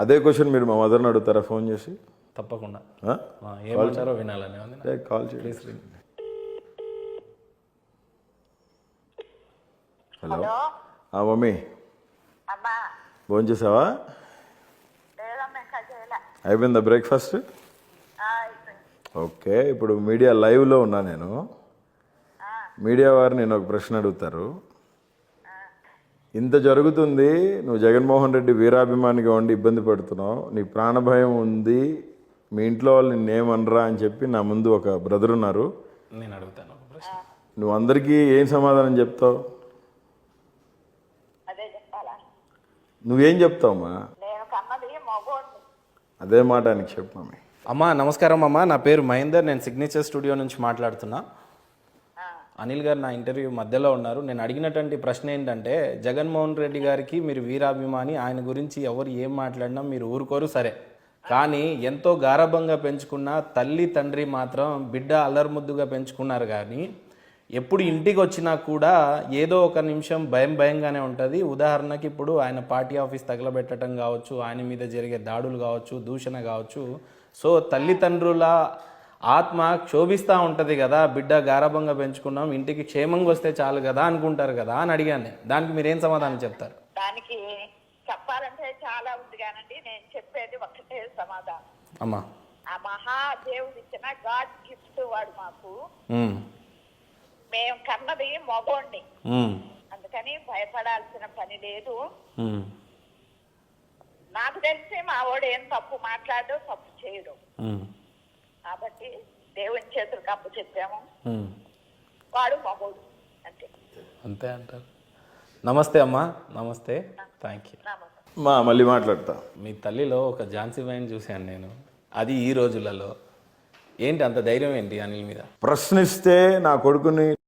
అదే క్వశ్చన్ మీరు మా మదర్ని అడుగుతారా? ఫోన్ చేసి? తప్పకుండా. ఏమంటారో వినాలని కాల్ చేయండి హలో మమ్మీ. ఫోన్ చేసావా? అయిపోయిందా బ్రేక్ఫాస్ట్. ఓకే ఇప్పుడు మీడియా లైవ్లో ఉన్నా నేను. మీడియా వారు నేను ఒక ప్రశ్న అడుగుతారు. ఇంత జరుగుతుంది నువ్వు జగన్మోహన్ రెడ్డి వీరాభిమానిగా ఉండి ఇబ్బంది పడుతున్నావు నీ ప్రాణభయం ఉంది మీ ఇంట్లో వాళ్ళు నిన్నేమనరా అని చెప్పి నా ముందు ఒక బ్రదర్ ఉన్నారు. నేను అడుగుతాను ఒక ప్రశ్న. నువ్వు అందరికీ ఏం సమాధానం చెప్తావు? నువ్వేం చెప్తావమ్మా అదే మాట ఆయనకి చెప్పు మమ్మీ అమ్మా నమస్కారం అమ్మా. నా పేరు మహేందర్ నేను సిగ్నేచర్ స్టూడియో నుంచి మాట్లాడుతున్నా. అనిల్ గారు నా ఇంటర్వ్యూ మధ్యలో ఉన్నారు. నేను అడిగినటువంటి ప్రశ్న ఏంటంటే జగన్మోహన్ రెడ్డి గారికి మీరు వీరాభిమాని ఆయన గురించి ఎవరు ఏం మాట్లాడినా మీరు ఊరుకోరు సరే. కానీ ఎంతో గారభంగా పెంచుకున్న తల్లి తండ్రి మాత్రం బిడ్డ అల్లరిముద్దుగా పెంచుకున్నారు కానీ ఎప్పుడు ఇంటికి వచ్చినా కూడా ఏదో ఒక నిమిషం భయం భయంగానే ఉంటుంది. ఉదాహరణకి ఇప్పుడు ఆయన పార్టీ ఆఫీస్ తగలబెట్టడం కావచ్చు ఆయన మీద జరిగే దాడులు కావచ్చు దూషణ కావచ్చు. సో తల్లిదండ్రుల ఆత్మ క్షోభిస్తూ ఉంటుంది కదా బిడ్డ గారభంగా పెంచుకున్నాం ఇంటికి క్షేమంగా వస్తే చాలు కదా అనుకుంటారు కదా అని అడిగాను నేను. దానికి మీరేం సమాధానం చెప్తారు? దానికి చెప్పాలంటే చాలా ఉంది కానండి నేను చెప్పేది ఒకటే సమాధానం. అమ్మా. ఆ మహాదేవుడు ఇచ్చిన గాడ్ గిఫ్ట్ వాడు మాకు. మేము కన్నది మగోడిని ఉమ్, అందుకని భయపడాల్సిన పని లేదు. నాకు తెలిసి మా వాడు ఏం తప్పు మాట్లాడు తప్పు చేయడు. కాబట్టి దేవుని చేతులకు అప్పు చెప్పాము. వాడు మగోడు. అంతే. అంతే అంటారు. నమస్తే అమ్మా. నమస్తే. థ్యాంక్ యూ మా మళ్ళీ మాట్లాడతా. మీ తల్లిలో ఒక ఝాన్సీ వైన్ చూశాను నేను. అది ఈ రోజులలో. ఏంటి అంత ధైర్యం ఏంటి అనిల్ మీద? ప్రశ్నిస్తే నా కొడుకుని